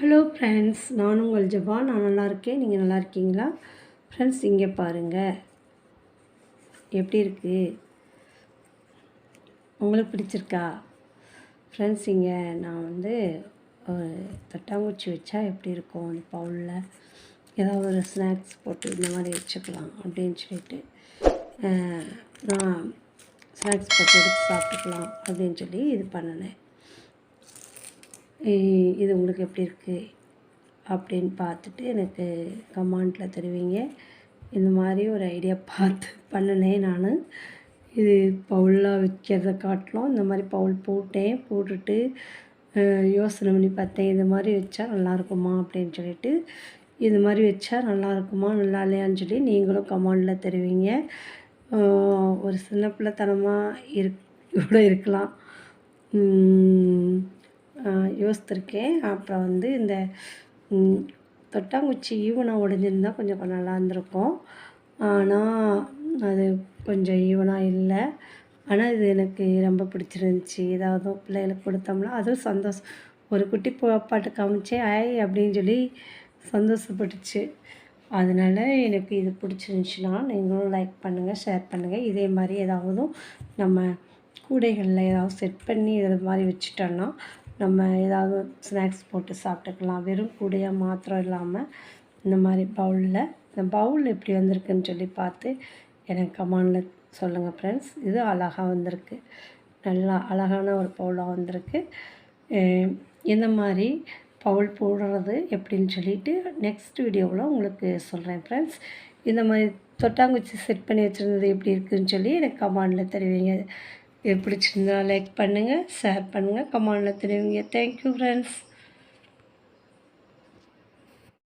Hello friends நான் உங்கள் ஜபா நான் நல்லா இருக்கேன். நீங்கள் நல்லா இருக்கீங்களா? ஃப்ரெண்ட்ஸ் இங்கே பாருங்கள் எப்படி இருக்குது உங்களுக்கு பிடிச்சிருக்கா? ஃப்ரெண்ட்ஸ் இங்கே நான் வந்து ஒரு தட்டாங்குச்சி வச்சா எப்படி இருக்கும்? அந்த பவுலில் ஏதாவது ஒரு ஸ்நாக்ஸ் போட்டு இந்த மாதிரி வச்சுக்கலாம் அப்படின்னு சொல்லிட்டு நான் ஸ்நாக்ஸ் போட்டு எடுத்து சாப்பிட்டுக்கலாம் அப்படின்னு சொல்லி இது பண்ணினேன். இது உங்களுக்கு எப்படி இருக்குது அப்படின்னு பார்த்துட்டு எனக்கு கமெண்டில் தருவீங்க. இந்த மாதிரி ஒரு ஐடியா பார்த்து பண்ணினேன் நான். இது பவுலாக வைக்கிறத காட்டிலும் இந்த மாதிரி பவுல் போட்டேன். போட்டுட்டு யோசனை பண்ணி பார்த்தேன். இது மாதிரி வச்சா நல்லா இருக்குமா அப்படின்னு சொல்லிட்டு இது மாதிரி வச்சா நல்லா இருக்குமா நல்லா இல்லையான்னு சொல்லி நீங்களும் கமெண்டில் தருவீங்க. ஒரு சின்ன பிள்ளைத்தனமாக இருக் கூட இருக்கலாம். யோசித்திருக்கேன். அப்புறம் வந்து இந்த தொட்டாங்குச்சி ஈவனாக உடஞ்சிருந்தால் கொஞ்சம் நல்லா இருந்திருக்கும். ஆனால் அது கொஞ்சம் ஈவனாக இல்லை. ஆனால் இது எனக்கு ரொம்ப பிடிச்சிருந்துச்சி. ஏதாவது பிள்ளைகளுக்கு கொடுத்தோம்னா அதுவும் சந்தோஷம். ஒரு குட்டி பாட்டு காமிச்சே ஆய் அப்படின்னு சொல்லி சந்தோஷப்பட்டுச்சு. அதனால் எனக்கு இது பிடிச்சிருந்துச்சின்னா நீங்களும் லைக் பண்ணுங்கள் ஷேர் பண்ணுங்கள் இதே மாதிரி ஏதாவது நம்ம கூடைகளில் ஏதாவது செட் பண்ணி இது மாதிரி வச்சுட்டோன்னா நம்ம ஏதாவது ஸ்நாக்ஸ் போட்டு சாப்பிட்டுக்கலாம். வெறும் கூடையாக மாத்திரம் இல்லாமல் இந்த மாதிரி பவுலில் இந்த பவுல் எப்படி வந்திருக்குன்னு சொல்லி பார்த்து எனக்கு கமானில் சொல்லுங்கள் ஃப்ரெண்ட்ஸ் இது அழகாக வந்திருக்கு. நல்லா அழகான ஒரு பவுலாக வந்திருக்கு. இந்த மாதிரி பவுல் போடுறது எப்படின்னு சொல்லிட்டு நெக்ஸ்ட் வீடியோவில் உங்களுக்கு சொல்கிறேன் ஃப்ரெண்ட்ஸ் இந்த மாதிரி தொட்டாங்குச்சி செட் பண்ணி வச்சுருந்தது எப்படி இருக்குதுன்னு சொல்லி எனக்கு கமாண்டில் தெரிவிங்க. இது பிடிச்சிருந்தா லைக் பண்ணுங்கள் ஷேர் பண்ணுங்கள் கமாண்டில் தெரியுங்க தேங்க்யூ ஃப்ரெண்ட்ஸ்